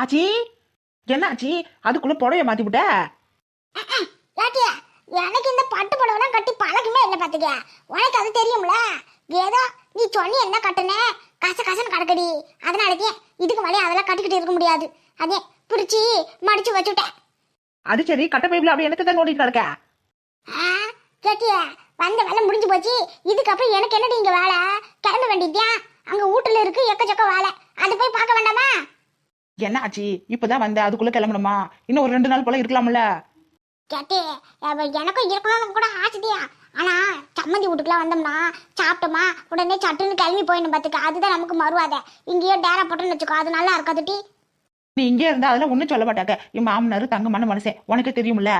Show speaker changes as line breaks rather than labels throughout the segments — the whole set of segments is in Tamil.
ஆச்சி? என்ன ஆச்சி? அதுக்குள்ள புடவைய மாத்தி விட்ட
எனக்கு இந்த பட்டு புடவைலாம் கட்டி பழக்கமே இல்லை பார்த்துக்க உனக்கு அது தெரியும்ல? ஏதோ நீ சொன்னி என்ன கட்டுன? கச கசன்னு கிடக்குடி. அதனாலதே இதுக்கு மேலே அதெல்லாம் கட்டிக்கிட்டு இருக்க முடியாது. அதே பிடிச்சி மடிச்சு வச்சுட்டேன்
அது சரி கட்ட பைப்ல அப்படி எனக்கு தான் நோண்டிட்டு கிடக்க?
ஆ, கேட்டியா வந்த வேலை முடிஞ்சு போச்சு. இதுக்கப்புறம் எனக்கு என்னடி இங்க வேலை? கிளம்ப வேண்டியதா அங்க வீட்டுல இருக்கு எக்கச்சக்க வேலை. அதை போய் பார்க்க வேண்டாமா?
என்ன ஆச்சி இப்பதான் வந்த அதுக்குள்ள கிளம்பணுமா? இன்னும் ஒரு ரெண்டு நாள் போல இருக்கலாம்ல.
கேட்டே எனக்கும் இருக்கணும்னு கூட ஆசைதியா ஆனா சம்மந்தி வீட்டுக்குலாம் வந்தோம்னா சாப்பிட்டோமா? உடனே சட்டுன்னு கிளம்பி போயிடணும் பார்த்துக்க அதுதான் நமக்கு மறுவாத. இங்கேயோ டேரா போட்டோன்னு வச்சுக்கோ அது நல்லா இருக்காது டி.
நீ இங்கே இருந்தா அதெல்லாம் ஒண்ணும் சொல்ல மாட்டாங்க. என் மாமனாரு தங்கமான மனுஷன். உனக்கு தெரியும்ல.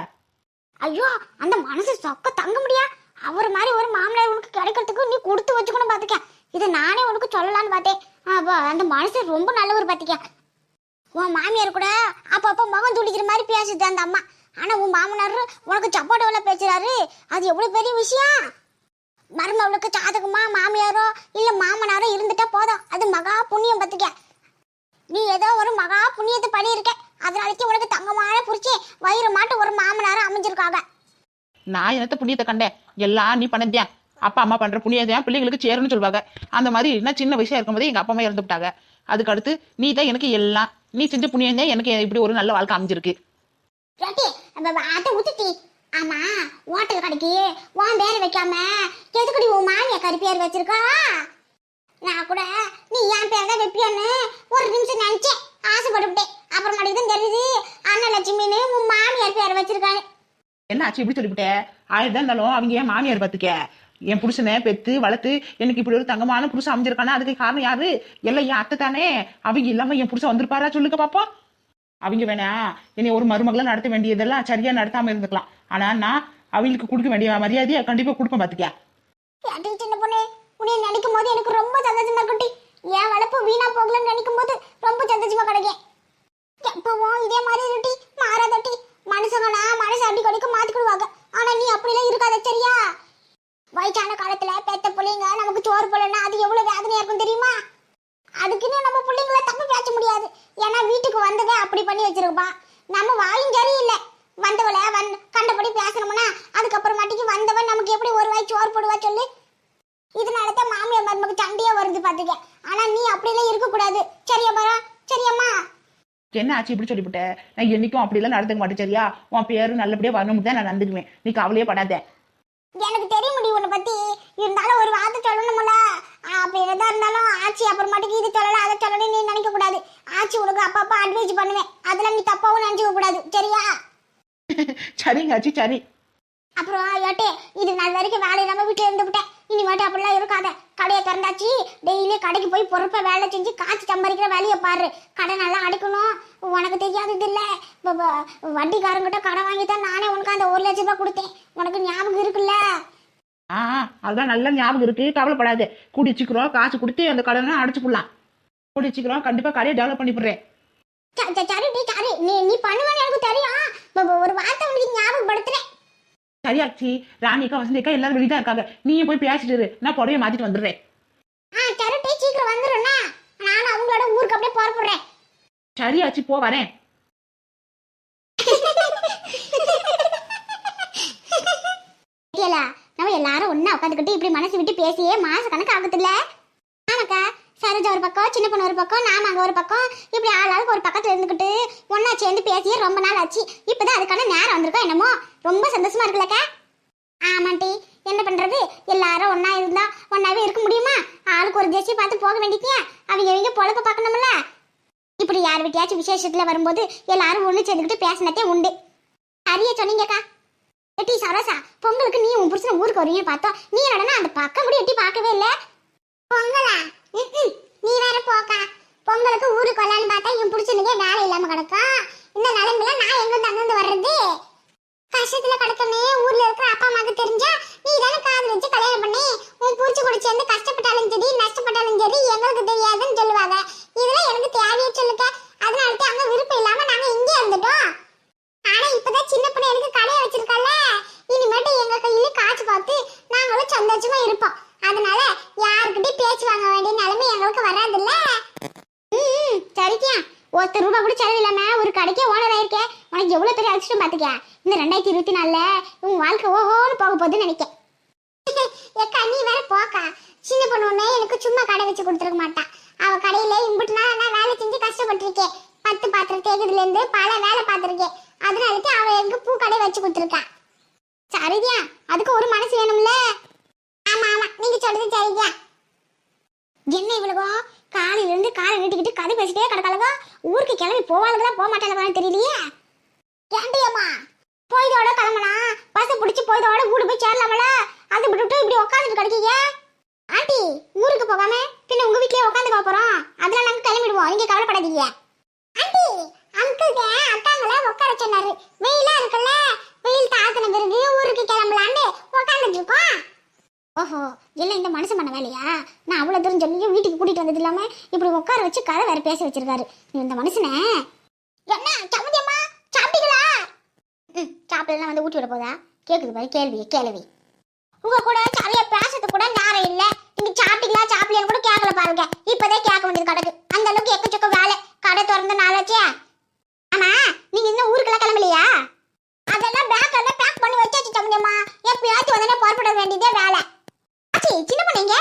ஐயோ அந்த மனசு சொக்க தங்க முடியா? அவர் மாதிரி ஒரு மாமனார் உனக்கு கிடைக்கிறதுக்கு நீ கொடுத்து வச்சுக்கணும் பார்த்துக்க இதை நானே உனக்கு சொல்லலாம்னு பார்த்தேன். அந்த மனசு ரொம்ப நல்லவர் பார்த்துக்க உன் மாமியார் கூட அப்பப்போ முகம் துடிக்கிற மாதிரி பேசுது அந்த அம்மா. ஆனால் உன் மாமனார் உனக்கு சப்போட்டோவில் பேசுறாரு? அது எவ்வளோ பெரிய விஷயம்? மருமவளுக்கு சாதகமா மாமியாரோ இல்லை மாமனாரோ இருந்துட்டா போதும். அது மகா புண்ணியம் பார்த்துக்க நீ ஏதோ ஒரு மகா புண்ணியத்தை பண்ணியிருக்க அதனாலக்கு உனக்கு தங்கமான புரிச்சு வயிறு மாட்டு ஒரு மாமனாரும் அமைஞ்சிருக்காங்க.
நான் என்னத்த புண்ணியத்தை கண்டேன்? எல்லாம் நீ பண்ணதியா அப்பா அம்மா பண்ற புண்ணியத்தையா பிள்ளைங்களுக்கு சேரும்னு சொல்லுவாங்க அந்த மாதிரி நான் சின்ன வயசா இருக்கும்போதே எங்க அப்பா அம்மா இறந்து விட்டாங்க. அதுக்கு அடுத்து நீ தான் எனக்கு எல்லாம் நீ செஞ்ச புண்ணியம் தான் எனக்கு இப்படி ஒரு நல்ல வாழ்க்கை அமைஞ்சிருக்கு.
ஆமா ஹோட்டல் கடைக்கு உன் பேர் வைக்காம எதுக்குடி உன் மாமியா கறி பேர் வச்சிருக்கா? நான் கூட நீ என் பேர் தான் வைப்பியான்னு ஒரு நிமிஷம் நினைச்சேன். ஆசைப்பட்டுவிட்டேன். அப்புறமாட்டி தான் தெரியுது அன்னலட்சுமின்னு உன் மாமியார் பேர் வச்சிருக்கான்னு
என்ன ஆச்சு? இப்படி சொல்லிவிட்டே? ஆயிரம் இருந்தாலும் அவங்க என் மாமியார் பார்த்துக்க? என் புருஷனை பெத்து வளர்த்து எனக்கு இப்படி ஒரு தங்கமான புருஷன் அமைஞ்சிருக்கானா? அதுக்கு காரணம் யாரு? எல்லாம் என் அத்தை தானே. அவங்க இல்லாம என் புருஷன் வந்திருப்பாரா? சொல்லுங்க பாப்போம். அவங்க வேணா என்னை ஒரு மருமகளை நடத்த வேண்டியதெல்லாம் சரியா நடத்தாம இருந்துக்கலாம். ஆனா நான் அவங்களுக்கு கொடுக்க வேண்டிய மரியாதையை கண்டிப்பா கொடுப்பேன்
பாத்துக்கியா? சின்ன பொண்ணு. உன்னை நினைக்கும் போது எனக்கு ரொம்ப சந்தோஷமா இருக்குட்டி என் வளர்ப்பு வீணா போகலன்னு நினைக்கும் போது ரொம்ப சந்தோஷமா கிடைக்கும் எப்பவும் இதே மாதிரி இருட்டி மாறாதட்டி மனுஷங்களா மனசு அப்படி கொடுக்க மாத்திக்கிடுவாங்க. ஆனா நீ அப்படிலாம் இருக்காத சரியா? வயசான காலத்துல பெத்த பிள்ளைங்க நமக்கு சோறு போடலன்னா அது எவ்வளவு வேதனையா இருக்கும் தெரியுமா? அதுக்குன்னு நம்ம பிள்ளைங்கள தப்பு பேச முடியாது. ஏன்னா வீட்டுக்கு வந்ததே அப்படி பண்ணி வச்சிருப்பான். நம்ம வாயும் இல்லை வந்தவளை வந் கண்டபடி பேசணும்னா அதுக்கப்புறமாட்டிக்கு வந்தவன் நமக்கு எப்படி ஒரு வாய் சோறு போடுவா சொல்லு? இதனால தான் மாமியார் மருமக்கு சண்டையே வருது பாத்துக்க. ஆனா நீ அப்படிலாம் இருக்க கூடாது சரியா பரா? சரியாம்மா?
என்ன ஆச்சு இப்படி சொல்லிவிட்டேன் நான் என்னைக்கும் அப்படிலாம் நடந்துக்க மாட்டேன் சரியா? உன் பேரு நல்லபடியா வரணும் தான் நான் நடந்துக்குவேன் நீ கவலையே படாத.
எனக்கு தெரிய முடியும் உன்னை பத்தி. இருந்தாலும் ஒரு வார்த்தை சொல்லணும்ல. அப்ப என்னதான் இருந்தாலும் ஆச்சி அப்புறமாட்டுக்கு இது சொல்லல அதை சொல்லணும் நீ நினைக்க கூடாது. ஆச்சி உனக்கு அப்பப்ப அட்வைஸ் பண்ணுவேன். அதுல நீ தப்பாவும் நினைச்சுக்க கூடாது. சரியா?
சரிங்க ஆச்சி சரி.
அப்புறம் ஏட்டே இது நாள் வரைக்கும் வேலை இல்லாம வீட்டுல இருந்து விட்டேன் இனிமேட்டு அப்படிலாம் இருக்காத. கடையை திறந்தாச்சு. டெய்லி கடைக்கு போய் பொறுப்பை வேலை செஞ்சு காய்ச்சி சம்பாதிக்கிற வேலையை பாரு. கடை நல்லா அடைக்கணும். உனக்கு தெரியாதது இல்ல வட்டிக்காரங்கிட்ட கடன் வாங்கி தான் நானே உனக்கு அந்த ஒரு லட்ச ரூபாய் கொடுத்தேன். உனக்கு ஞாபகம் இருக்குல்ல?
ஆ அதெல்லாம் நல்ல ஞாபகம் இருக்கு. கவலைப்படாத. கூடி சீக்கிரம் காசு கொடுத்து அந்த கடனை அடைச்சு போடலாம். கூடி சீக்கிரம் கண்டிப்பா கடையை டெவலப் பண்ணி போடுறேன்.
சரி நீ நீ பண்ணுவேன்னு எனக்கு தெரியும். ஒரு வார்த்தை உனக்கு ஞாபகப்படுத்துறேன்.
சரியாச்சி. ராணிக்கா வசந்திக்கா எல்லாரும் வெளியே தான் இருக்காங்க. நீயும் போய் பேசிட்டு இரு. நான் புடவைய மாத்திட்டு வந்துடுறேன்.
ஆ சரி டி சீக்கிரம் வந்துடும்னா நானும் அவங்களோட ஊருக்கு அப்படியே புறப்படுறேன்
சரியாச்சி போ வரேன்.
நம்ம எல்லாரும் ஒண்ணா உட்காந்துக்கிட்டு இப்படி மனசு விட்டு பேசியே மாச கணக்கு ஆகுதுல்ல. ஆமாக்கா. சரோஜா ஒரு பக்கம் சின்ன பொண்ணு ஒரு பக்கம் நாம அங்கே ஒரு பக்கம் இப்படி ஆளாளுக்கு ஒரு பக்கத்தில் இருந்துக்கிட்டு ஒன்றா சேர்ந்து பேசியே ரொம்ப நாள் ஆச்சு. இப்போதான் அதுக்கான நேரம் வந்திருக்கோம் என்னமோ? ரொம்ப சந்தோஷமா இருக்குல்லக்கா. ஆமாண்டி என்ன பண்றது? எல்லாரும் ஒன்றா இருந்தா ஒன்றாவே இருக்க முடியுமா? ஆளுக்கு ஒரு தேசிய பார்த்து போக வேண்டியதே அவங்க அவங்க பொழப்ப பார்க்கணும்ல. இப்படி யார் வீட்டையாச்சும் விசேஷத்துல வரும்போது எல்லாரும் ஒன்று சேர்ந்துக்கிட்டு பேசினதே உண்டு. சரியா சொன்னீங்கக்கா. எட்டி சரோசா பொங்கலுக்கு நீ உன் புருஷன் ஊருக்கு வரீங்கன்னு பார்த்தோம் நீ என்னடனா அந்த பக்கம் கூட எட்டி பார்க்கவே இல்லை? பொங்கலா? நீ வேற போக்கா. பொங்கலுக்கு ஊருக்கு வரலான்னு பார்த்தா என் புருஷனுக்கே வேலை இல்லாம கிடக்கா. இந்த நிலைமையில நான் எங்க அங்கிருந்து வர்றது? கஷ்டத்துல கிடக்கனே ஊர்ல இருக்கிற அப்பா அம்மாக்கு தெரிஞ்சா நீ தானே காதல் வச்சு கல்யாணம் பண்ணி. உன் பிடிச்சி கூட சேர்ந்து கஷ்டப்பட்டாலும் சரி நஷ்டப்பட்டாலும் சரி எங்களுக்கு தெரியாதுன்னு சொல்லுவாங்க இதெல்லாம் எனக்கு தேவையே சொல்லுங்க அதனால தான் அங்க விருப்பம் இல்லாம நாங்க இங்கே இருந்துட்டோம் ஆனா இப்பதான் சின்ன பொண்ணு எனக்கு கடையை வச்சிருக்கல இனிமேட்டு எங்க கையில காசு பார்த்து நாங்களும் சந்தோஷமா இருப்போம் அதனால யாருக்கிட்டையும் பேச்சு வாங்க வேண்டிய நிலைமை எங்களுக்கு வராதுல்ல ம் சரிக்கியா ஒருத்தர் ரூபா கூட செலவு இல்லாம ஒரு கடைக்கே ஓனர் ஆயிருக்கே உனக்கு எவ்வளவு பாத்துக்க. இந்த ரெண்டாயிரத்தி இருபத்தி நாலுல உன் வாழ்க்கை ஓஹோன்னு போக போகுதுன்னு நினைக்கேன். ஏக்கா நீ வேற போக்கா. சின்ன பொண்ணு ஒண்ணு எனக்கு சும்மா கடை வச்சு கொடுத்துருக்க மாட்டா. அவ கடையில இம்புட்டு நாள் நான் வேலை செஞ்சு கஷ்டப்பட்டிருக்கேன். பத்து பாத்திரம் தேக்கிறதுல இருந்து பல வேலை பார்த்திருக்கேன். அதனாலக்கு அவ எனக்கு பூ கடை வச்சு கொடுத்துருக்கா. சரிதியா அதுக்கு ஒரு மனசு வேணும்ல? ஆமா ஆமா. நீங்க சொல்றது சரிதியா என்ன இவ்வளவோ காலையில இருந்து காலை நீட்டிக்கிட்டு கதை பேசிட்டே கிடக்காளவோ ஊருக்கு கிளம்பி போவாளுங்களா போக மாட்டாளுங்களான்னு தெரியலையே? ஏண்டியம்மா. போய்தோட கிளம்பனா பஸ் பிடிச்சி போய்தோட வீடு போய் சேரலாமல. அது விட்டுட்டு இப்படி உட்காந்துட்டு கிடைக்கீங்க? ஆண்டி ஊருக்கு போகாம பின்ன உங்க வீட்லயே உட்காந்து போறோம். அதெல்லாம் நாங்க கிளம்பிடுவோம். நீங்க கவலைப்படாதீங்க. ஆண்டி அங்கிள் அக்காங்கள உட்கார சொன்னாரு. வெயிலா இருக்குல்ல? வெயில் தாத்தின பிறகு ஊருக்கு கிளம்பலான்னு உட்காந்துட்டு இருக்கோம். ஓஹோ இல்லை இந்த மனுஷன் பண்ண வேலையா? நான் அவ்வளவு தூரம் சொல்லி வீட்டுக்கு கூட்டிட்டு வந்தது இல்லாமல் இப்படி உட்கார வச்சு கதை வேற பேச வச்சிருக்காரு. இந்த மனுஷனை என்ன ம் வந்து ஊட்டி விட போதா கேட்குது பாரு கேள்வி கேள்வி. உங்க கூட சரியா பேசுறது கூட நேரம் இல்ல. நீங்க சாப்பிட்டீங்களா சாப்பிடலாம் கூட கேட்கல பாருங்க. இப்பதான் கேட்க வேண்டியது கடைக்கு. அந்த அளவுக்கு எக்கச்சக்க வேலை. கடை திறந்த நாளாச்சே ஆமா நீங்க இன்னும் ஊருக்கெல்லாம் கிளம்பலையா? அதெல்லாம் பேக் எல்லாம் பேக் பண்ணி வச்சாச்சு சம்மந்தியம்மா எப்பயாச்சும் உடனே புறப்பட வேண்டியதே வேலை. ஆச்சி சின்ன பண்ணீங்க?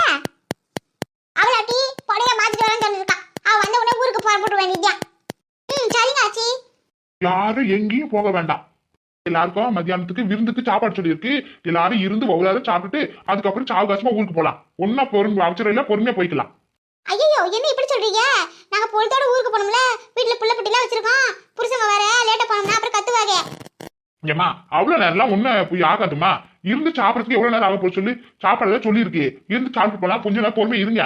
அவளாட்டி புடைய மாத்திட்டு வரேன்னு சொல்லிருக்கா அவ வந்த உடனே ஊருக்கு புறப்பட்டு வேண்டியதா ம் சரிங்க ஆச்சி.
யாரும் எங்கேயும் போக வேண்டாம். எல்லாருக்கும் மத்தியானத்துக்கு விருந்துக்கு சாப்பாடு சொல்லியிருக்கு. எல்லாரும் இருந்து ஒவ்வொரு சாப்பிட்டுட்டு அதுக்கப்புறம் சாவகாசமா ஊருக்கு போலாம். ஒன்னா பொறுமை அவசரம் பொறுமையா போய்க்கலாம்.
ஐயோ என்ன இப்படி சொல்றீங்க? நாங்க பொழுதோட ஊருக்கு போனோம்ல வீட்ல புள்ள குட்டிலாம் வச்சிருக்கோம். புருஷங்க வேற லேட்டா போனோம்னா அப்புறம் கத்துவாங்க.
ஏமா அவ்வளவு நேரம்லாம் ஒன்னும் போய் ஆகாதுமா இருந்து சாப்பிடறதுக்கு எவ்வளவு நேரம் ஆக போய் சொல்லி. சாப்பாடு சொல்லியிருக்கு. இருந்து சாப்பிட்டு போலாம் கொஞ்ச நேரம் பொறுமை இருங்க.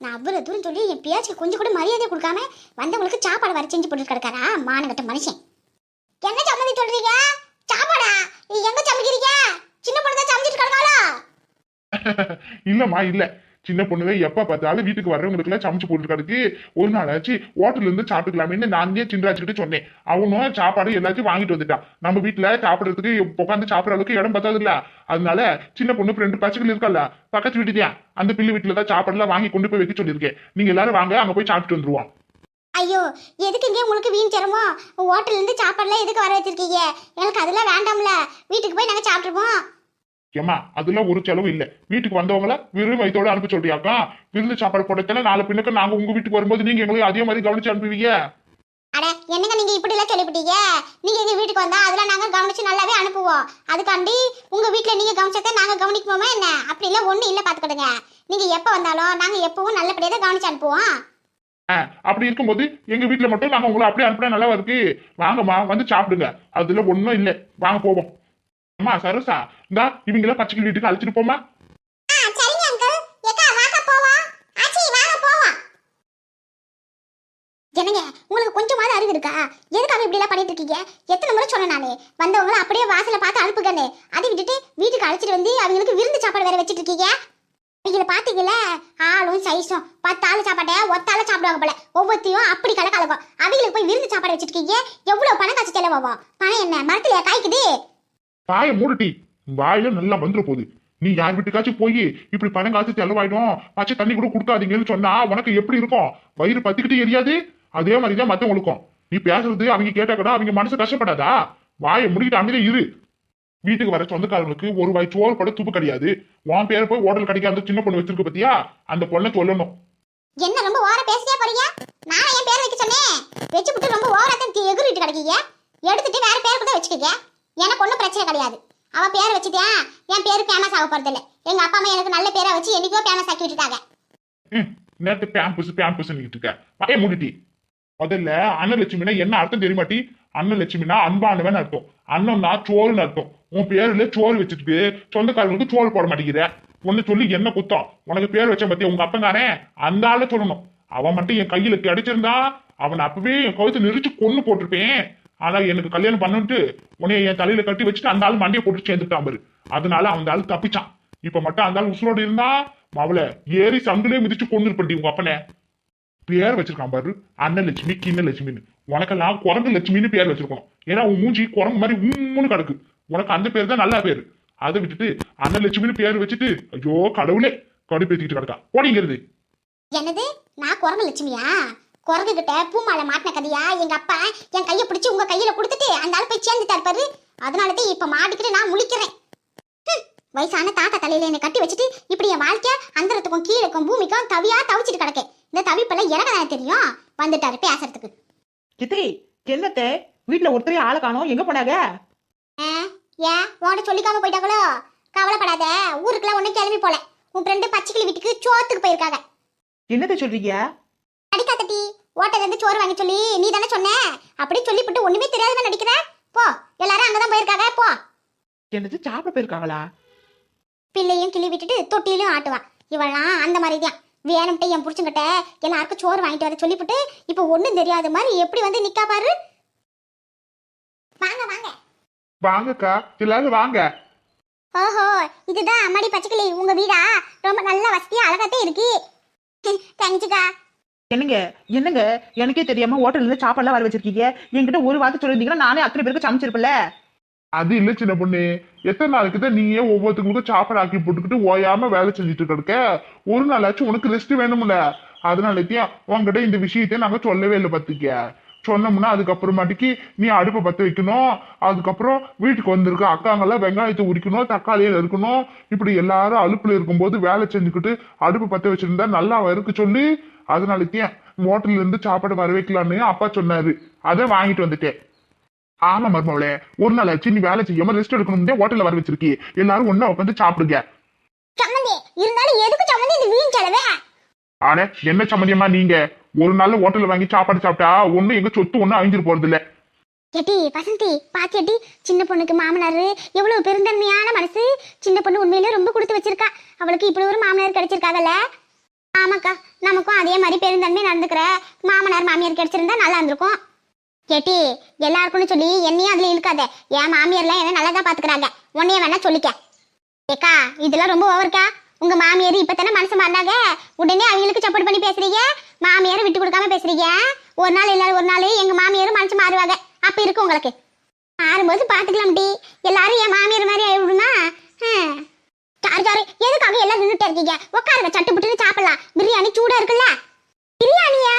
நான் அவ்வளவு தூரம் சொல்லி என் பேச்சுக்கு கொஞ்சம் கூட மரியாதை கொடுக்காம வந்தவங்களுக்கு சாப்பாடு வர செஞ்சு போட்டு கிடக்காரா மானகட்ட மனுஷன். என்ன சம்மதி சொல்றீங்க? சாப்பாடா? நீ எங்க சமைக்கிறீங்க? சின்ன பொண்ணு தான் சமைச்சிட்டு கிடக்காளா?
இல்லம்மா இல்ல. சின்ன பொண்ணுவே எப்ப பார்த்தாலும் வீட்டுக்கு வர்றவங்களுக்கு எல்லாம் சமைச்சு போட்டுருக்காருக்கு ஒரு நாள் ஆச்சு ஹோட்டல்ல இருந்து சாப்பிட்டுக்கலாமேன்னு நானே சின்ராச்சுக்கிட்டு சொன்னேன். அவனும் சாப்பாடு எல்லாத்தையும் வாங்கிட்டு வந்துட்டான். நம்ம வீட்டுல சாப்பிடறதுக்கு உட்காந்து சாப்பிடற அளவுக்கு இடம் பத்தாது இல்ல அதனால சின்ன பொண்ணு ரெண்டு பச்சைகள் இருக்கல பக்கத்து வீட்டுதான் அந்த பிள்ளை வீட்டுல தான் சாப்பாடுலாம் வாங்கி கொண்டு போய் வைக்க சொல்லியிருக்கேன். நீங்க எல்லாரும் வாங்க அங்க போய் சாப்பிட்டு வந்துருவான்
ஐயோ எதுக்குங்க உங்களுக்கு வீண் சிரமம்? ஹோட்டல்ல இருந்து சாப்பாடுலாம் எதுக்கு வர வச்சிருக்கீங்க? எனக்கு அதெல்லாம் வேண்டாம்ல. வீட்டுக்கு போய் நாங்க சாப்பிட்டுருப்போம்
ஏமா அதெல்லாம் ஒரு செலவு இல்ல. வீட்டுக்கு வந்தவங்கள வெறும் வயித்தோட அனுப்ப சொல்றியாக்கா? விருந்து சாப்பாடு போட்டதால நாலு பின்னுக்கு நாங்க உங்க வீட்டுக்கு வரும்போது நீங்க எங்களுக்கு அதே மாதிரி கவனிச்சு அனுப்புவீங்க?
அட என்னங்க நீங்க இப்படி எல்லாம் சொல்லிவிட்டீங்க நீங்க எங்க வீட்டுக்கு வந்தா அதெல்லாம் நாங்க கவனிச்சு நல்லாவே அனுப்புவோம். அதுக்காண்டி உங்க வீட்ல நீங்க கவனிச்சதை நாங்க கவனிக்குவோமா என்ன? அப்படி எல்லாம் ஒண்ணு இல்ல பாத்துக்கிடுங்க நீங்க எப்ப வந்தாலும் நாங்க எப்பவும் நல்லபடியா தான் கவனிச்சு அனுப்புவோம்.
அப்படி இருக்கும்போது எங்க வீட்டுல மட்டும் நாங்க உங்களை அப்படியே அனுப்பினா நல்லா இருக்கு. வாங்கம்மா வந்து சாப்பிடுங்க. அதுல ஒண்ணும் இல்ல. வாங்க போவோம். அம்மா சரோசா இந்தா இவங்கள பச்சைக்கிளி வீட்டுக்கு அழைச்சிட்டு போமா
சரிங்க அங்கிள் ஏக்கா வாங்க போவோம். வாங்க போவோம். என்னங்க உங்களுக்கு கொஞ்சமாவது அறிவு இருக்கா? எதுக்காக இப்படி எல்லாம் பண்ணிட்டு இருக்கீங்க எத்தனை முறை சொன்னேன் நானு. வந்தவங்கள அப்படியே வாசல்ல பார்த்து அனுப்புங்கன்னு. அதை விட்டுட்டு வீட்டுக்கு அழைச்சிட்டு வந்து அவங்களுக்கு விருந்து சாப்பாடு வேற வச்சிட்டு இருக்கீங்க இதுல பாத்தீங்கல்ல ஆளும் சைஸும் பத்து ஆளு சாப்பாட்டை ஒத்தால சாப்பிடுவாங்க போல. ஒவ்வொருத்தையும் அப்படி கலக்கலக்கும் அவங்களுக்கு போய் விருந்து சாப்பாடு வச்சிருக்கீங்க எவ்வளவு பணம் காசு செலவாகும்? பணம் என்ன? மரத்துல காய்க்குது?
வாயை மூடுட்டி. வாயில நல்லா வந்துட போகுது. நீ யார் வீட்டுக்காச்சும் போய் இப்படி பணம் காசு செலவாயிடும். பச்சை தண்ணி கூட கொடுக்காதீங்கன்னு சொன்னா உனக்கு எப்படி இருக்கும்? வயிறு பத்திக்கிட்டு எரியாது? அதே மாதிரிதான் மத்தவங்களுக்கும். நீ பேசுறது அவங்க கேட்டா கூட அவங்க மனசு கஷ்டப்படாதா? வாயை முடிக்கிட்டு அமைதியே இரு. வீட்டுக்கு வர சொந்தக்காரங்களுக்கு ஒரு வாய் சோறு கூட துப்பு கிடையாது. உன் பேரை போய் ஹோட்டல் கடைக்கு அந்த சின்ன பொண்ணு வச்சிருக்க பத்தியா? அந்த பொண்ணை சொல்லணும்.
என்ன ரொம்ப ஓவரா பேசிட்டே போறீங்க? நான் என் பேர் வைக்க சொன்னேன். வச்சு விட்டு ரொம்ப ஓவரா தான் எகிரிட்டு கிடைக்கீங்க. எடுத்துட்டு வேற பேர் கூட வச்சுக்கீங்க. எனக்கு ஒன்றும் பிரச்சனை கிடையாது. அவ பேர் வச்சுட்டேன் என் பேரு ஃபேமஸ் ஆக போறது இல்ல. எங்க அப்பா அம்மா எனக்கு நல்ல பேரா வச்சு என்னைக்கோ ஃபேமஸ் ஆக்கி விட்டுட்டாங்க.
நேத்து பேம்பஸ் பேம்பஸ் இருக்க. வாயை மூடிட்டி. முதல்ல அன்னலட்சுமினா என்ன அர்த்தம் தெரியுமாட்டி? அன்னலட்சுமினா அன்பானவன் அர்த்தம். அண்ணன்னா சோறுன்னு அர்த்தம். உன் பேர்ல சோறு வச்சுட்டு சொந்தக்காரங்களுக்கு சோறு போட மாட்டேங்கிற ஒன்னு சொல்லி என்ன குத்தம்? உனக்கு பேர் வச்ச பத்தி உங்க தானே அந்த ஆள சொல்லணும். அவன் மட்டும் என் கையில கிடைச்சிருந்தா அவன் அப்பவே என் கழுத்து நெரிச்சு கொன்னு போட்டிருப்பேன். ஆனா எனக்கு கல்யாணம் பண்ணிட்டு உன்னைய என் தலையில கட்டி வச்சுட்டு அந்த ஆள் மண்டியை போட்டு சேர்ந்துட்டான் பாரு. அதனால அந்த ஆள் தப்பிச்சான். இப்ப மட்டும் அந்த ஆள் உசுரோடு இருந்தா அவளை ஏறி சங்குலே மிதிச்சு கொண்டு இருப்பண்டி உங்க அப்பனை. பேர் வச்சிருக்கான் பாரு அன்னலட்சுமி கிண்ண லட்சுமின்னு உனக்கெல்லாம் குரங்கு லட்சுமின்னு பேர் வச்சிருக்கணும் ஏன்னா உன் மூஞ்சி குரங்கு மாதிரி உம்முன்னு கிடக்கு. உனக்கு அந்த பேர் தான் நல்ல பேரு. அதை விட்டுட்டு அன்னலட்சுமின்னு பேர் வச்சுட்டு ஐயோ கடவுளே கடுப்பேத்திக்கிட்டு கிடக்கா. போடிங்கிறது
என்னது? நான் குரங்கு லட்சுமியா? குரங்கு கிட்ட பூமாலை மாட்டின கதையா? எங்க அப்பா என் கையை பிடிச்சி உங்க கையில கொடுத்துட்டு அந்த ஆள் போய் சேர்ந்துட்டாரு பாரு. அதனால தான் இப்ப மாட்டிக்கிட்டு நான் முழிக்கிறேன். வயசான தாத்தா தலையில என்னை கட்டி வச்சுட்டு இப்படி என் வாழ்க்கை அந்தரத்துக்கும் கீழக்கும் பூமிக்கும் தவியா தவிச்சிட்டு கிடக்கு இந்த தவிப்பெல்லாம் எனக்கு தானே தெரியும்? வந்துட்டாரு பேசுறதுக்கு.
சித்தி என்னத்த? வீட்டுல ஒருத்தரே ஆளை காணோம். எங்க போனாங்க?
ஏன்? உன்கிட்ட சொல்லிக்காம போயிட்டாங்களோ? கவலைப்படாத. ஊருக்குலாம் ஒன்றும் கிளம்பி போல. உன் ஃப்ரெண்டு பச்சைக்கிளி வீட்டுக்கு சோத்துக்கு போயிருக்காங்க.
என்னத்த சொல்றீங்க?
அடிக்காத்தட்டி ஓட்டல இருந்து சோறு வாங்கி சொல்லி நீ தானே சொன்ன? அப்படி சொல்லிவிட்டு ஒண்ணுமே தெரியாதவன் நடிக்கிற போ. எல்லாரும் அங்கதான் போயிருக்காங்க. போ.
என்னது சாப்பிட போயிருக்காங்களா?
பிள்ளையும் கிளி விட்டுட்டு தொட்டிலையும் ஆட்டுவா. இவளாம் அந்த மாதிரி தான் வேணும்ட்டு என் புடிச்சுங்கிட்ட எல்லாருக்கும் சோறு வாங்கிட்டு வர சொல்லிவிட்டு இப்போ ஒண்ணும் தெரியாத மாதிரி எப்படி வந்து நிக்கா பாரு. வாங்க வாங்க.
வாங்கக்கா எல்லாரும் வாங்க.
ஓஹோ இதுதான் அம்மாடி பச்சைக்கிளி. உங்க வீடா? ரொம்ப நல்ல வசதியா அழகாத்தே இருக்கு. தேங்க்ஸ்க்கா.
என்னங்க என்னங்க? எனக்கே தெரியாம ஹோட்டல்ல இருந்து சாப்பாடுலாம் வர வச்சிருக்கீங்க. என்கிட்ட ஒரு வார்த்தை சொல்லியிருந்தீங்கன்னா நானே அத்தனை பேருக்கு சமைச்சிருப்பல
அது இல்ல சின்ன பொண்ணு. எத்தனை நாளைக்கு தான் நீயே ஒவ்வொருத்தங்களுக்கும் சாப்பாடு ஆக்கி போட்டுக்கிட்டு ஓயாம வேலை செஞ்சுட்டு கிடக்க ஒரு நாளாச்சும் உனக்கு ரெஸ்ட் வேணும்ல. அதனாலத்தையும் உங்ககிட்ட இந்த விஷயத்தை நாங்க சொல்லவே இல்லை பத்துக்க. சொன்னோம்னா அதுக்கப்புறமாட்டிக்கு நீ அடுப்பை பற்ற வைக்கணும். அதுக்கப்புறம் வீட்டுக்கு வந்திருக்க அக்காங்கெல்லாம் வெங்காயத்தை உரிக்கணும் தக்காளியில் இருக்கணும் இப்படி எல்லாரும் அலுப்புல இருக்கும்போது வேலை செஞ்சுக்கிட்டு அடுப்பு பற்ற வச்சிருந்தா நல்லா இருக்கு சொல்லி அதனாலத்தையும் ஹோட்டல்ல இருந்து சாப்பாடு வர வைக்கலான்னு அப்பா சொன்னாரு. அதை வாங்கிட்டு வந்துட்டேன். ஆமா மருமவளே ஒரு நாள் ஆச்சு நீ வேலை செய்யாம ரெஸ்ட் எடுக்கணும் ஹோட்டல்ல வர வச்சிருக்கி எல்லாரும் ஒன்னா உட்காந்து சாப்பிடுங்க.
சம்மந்தி இருந்தாலும் எதுக்கு சம்மந்தி இந்த வீண் செலவே?
ஆனா என்ன சம்மந்தியமா நீங்க? ஒரு நாள் ஹோட்டல்ல வாங்கி சாப்பாடு சாப்பிட்டா ஒண்ணு எங்க சொத்து ஒண்ணு அழிஞ்சிட்டு போறது இல்ல
ஏட்டி வசந்தி பாத்தியட்டி சின்ன பொண்ணுக்கு மாமனார் எவ்வளவு பெருந்தன்மையான மனசு. சின்ன பொண்ணு உண்மையிலே ரொம்ப கொடுத்து வச்சிருக்கா. அவளுக்கு இப்படி ஒரு மாமனார் கிடைச்சிருக்காதல்ல ஆமாக்கா நமக்கும் அதே மாதிரி பெருந்தன்மை நடந்துக்கிற மாமனார் மாமியார் கிடைச்சிருந்தா நல்லா இருந்திருக்கும். ஏட்டி எல்லாருக்கும்னு சொல்லி என்னையும் அதுல இழுக்காத. என் மாமியார்லாம் என்ன நல்லா தான் பாத்துக்கிறாங்க. உன்னைய வேணா சொல்லிக்க. ஏக்கா இதெல்லாம் ரொம்ப ஓவர்க்கா உங்க மாமியார் இப்பதானே மனசு மாறினாங்க? உடனே அவங்களுக்கு சப்போர்ட் பண்ணி பேசுறீங்க? மாமியார் விட்டு கொடுக்காம பேசுறீங்க? ஒரு நாள் இல்லாத ஒரு நாள் எங்க மாமியார் மனசு மாறுவாங்க. அப்ப இருக்கு உங்களுக்கு. மாறும்போது பாத்துக்கலாம் டி. எல்லாரும் என் மாமியார் மாதிரி ஆயிடுமா சாரி சாரி எதுக்காக எல்லாம் நின்றுட்டு இருக்கீங்க? உட்காருங்க சட்டு புட்டுன்னு சாப்பிடலாம். பிரியாணி சூடா இருக்குல்ல? பிரியாணியா?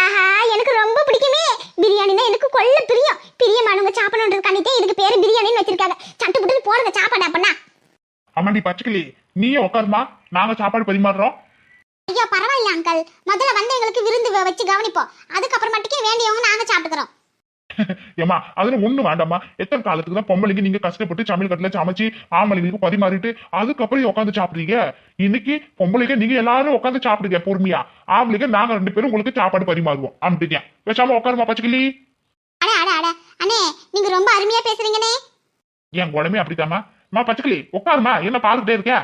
ஆஹா எனக்கு ரொம்ப பிடிக்குமே. பிரியாணினா எனக்கு கொல்ல பிரியம். பிரியமானவங்க சாப்பிடணுன்ற கண்டித்தே இதுக்கு பேரு பிரியாணின்னு வச்சிருக்காங்க. சட்டு புட்டுன்னு போடுங்க சாப்பாடு அப்பனா
ஆமாண்டி பச்சைக்கிளி. நீயே உட்காருமா. நாங்க சாப்பாடு பரிமாறுறோம்.
ஐயோ பரவாயில்ல அங்கிள் முதல்ல வந்து எங்களுக்கு விருந்து வச்சு கவனிப்போம். அதுக்கப்புறமேட்டுக்கே வேண்டியவங்க நாங்க சாப்பிட்டுக்கிறோம்.
ஏமா அதுல ஒண்ணு வேண்டாமா எத்தனை காலத்துக்கு தான் பொம்பளைக்கு நீங்க கஷ்டப்பட்டு சமையல் கட்டில சமைச்சு ஆம்பளைங்களுக்கு பரிமாறிட்டு அதுக்கப்புறம் உட்காந்து சாப்பிடுறீங்க? இன்னைக்கு பொம்பளைக்கு நீங்க எல்லாரும் உட்காந்து சாப்பிடுங்க பொறுமையா. ஆம்பளைக்கு நாங்க ரெண்டு பேரும் உங்களுக்கு சாப்பாடு பரிமாறுவோம். அப்படியா பேசாம உட்காருமா பச்சைக்கிளி?
அட அட அட. அண்ணே நீங்க ரொம்ப அருமையா பேசுறீங்கண்ணே.
என் குழமே அப்படித்தாம்மா. மா பச்சைக்கிளி உட்காருமா. என்ன பாத்துக்கிட்டே இருக்க?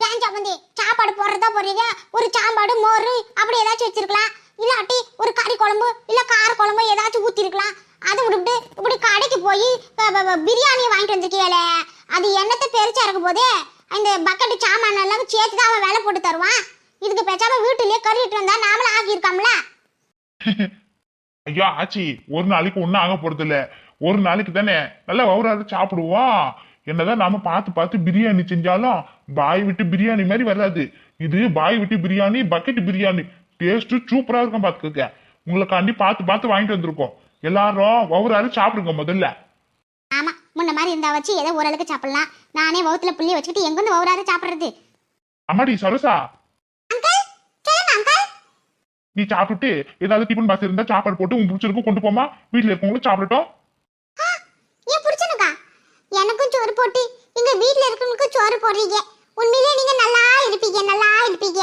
ஏன் சம்மந்தி சாப்பாடு போடுறதா போறீங்க ஒரு சாம்பாடு மோர் அப்படி ஏதாச்சும் வச்சிருக்கலாம். இல்லாட்டி ஒரு கறி குழம்பு இல்ல கார குழம்பு ஏதாச்சும் ஊத்தி இருக்கலாம் அதை விட்டுவிட்டு இப்படி கடைக்கு போய் பிரியாணியை வாங்கிட்டு வந்திருக்கீங்களே அது என்னத்தை பெருசா இருக்க போதே இந்த பக்கெட்டு சாமான் எல்லாம் சேர்த்து தான் அவன் வேலை போட்டு தருவான். இதுக்கு பேசாம வீட்டுலயே கறிட்டு வந்தா நாமளும் ஆக்கியிருக்கோம்ல
ஐயா ஆச்சி ஒரு நாளைக்கு ஒன்றும் ஆக போறது இல்ல ஒரு நாளைக்கு தானே நல்லா வவுறாரு சாப்பிடுவோம். என்னதான் நாம பார்த்து பார்த்து பிரியாணி செஞ்சாலும் பாய் விட்டு பிரியாணி மாதிரி வராது. இது பாய் விட்டு பிரியாணி பக்கெட் பிரியாணி. டேஸ்ட் சூப்பரா இருக்கும் பார்த்துக்க உங்களுக்காண்டி பார்த்து பார்த்து வாங்கிட்டு வந்திருக்கோம். எல்லாரும் வவுறாரு சாப்பிடுங்க முதல்ல.
ஆமா முன்ன மாதிரி இருந்தா வச்சு ஏதோ ஓரளவுக்கு சாப்பிடலாம். நானே வவுத்துல புள்ளி வச்சுக்கிட்டு எங்க வந்து வவுறாரு சாப்பிடுறது?
அம்மாடி சரோசா. நீ சாப்பிட்டு ஏதாவது டிஃபன் பாக்ஸ் இருந்தா சாப்பாடு போட்டு உங்க பிடிச்சிருக்கும் கொண்டு போமா வீட்டுல இருக்கவங்களும் சாப்பிடட்டும்
ஏன் புடிச்சனுக்கா எனக்கும் சோறு போட்டு எங்க வீட்ல இருக்கவங்களுக்கும் சோறு போடுறீங்க. உண்மையிலே நீங்க நல்லா இருப்பீங்க நல்லா இருப்பீங்க.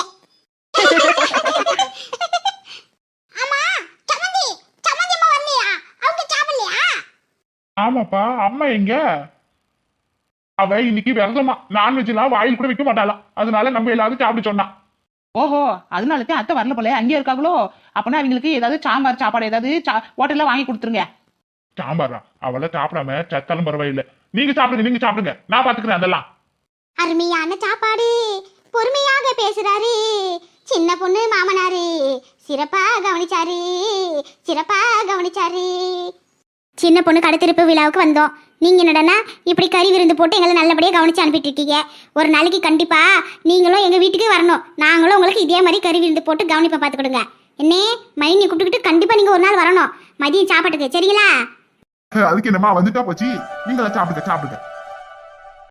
ஆமா சமந்தி சமந்தி அம்மா வரலையா? அவங்க சாப்பிடலையா?
ஆமாப்பா அம்மா எங்க? அவ இன்னைக்கு விரதமா நான்வெஜ் எல்லாம் வாயில் கூட வைக்க மாட்டாளாம் அதனால நம்ம எல்லாரும் சாப்பிட சொன்னா.
ஓஹோ அதனால தான் அத்தை வரல போல. அங்கேயே இருக்காங்களோ? அப்பனா அவங்களுக்கு ஏதாவது சாம்பார் சாப்பாடு ஏதாவது ஹோட்டல்ல வாங்கி கொடுத்துருங்க.
சாம்பாரா? அவளை சாப்பிடாம சத்தாலும் பரவாயில்ல. நீங்க சாப்பிடுங்க நீங்க சாப்பிடுங்க. நான் பாத்துக்கிறேன் அதெல்லாம்.
அருமையான சாப்பாடு. பொறுமையாக பேசுறாரு. சின்ன பொண்ணு மாமனாரு. சிறப்பா கவனிச்சாரு. சிறப்பா கவனிச்சாரு. சின்ன பொண்ணு கடத்திருப்பு விழாவுக்கு வந்தோம். நீங்க என்னடனா இப்படி கறி விருந்து போட்டு எங்களை நல்லபடியா கவனிச்சு அனுப்பிட்டு இருக்கீங்க ஒரு நாளைக்கு கண்டிப்பா நீங்களும் எங்க வீட்டுக்கு வரணும். நாங்களும் உங்களுக்கு இதே மாதிரி கறி விருந்து போட்டு கவனிப்பை பார்த்துக்கிடுங்க. என்னே மைனி கூப்பிட்டுக்கிட்டு கண்டிப்பா நீங்க ஒரு நாள் வரணும். மதியம் சாப்பாட்டுக்கு சரிங்களா?
அதுக்கு என்னம்மா வந்துட்டா போச்சு? நீங்களா சாப்பிடுங்க சாப்பிடுங்க.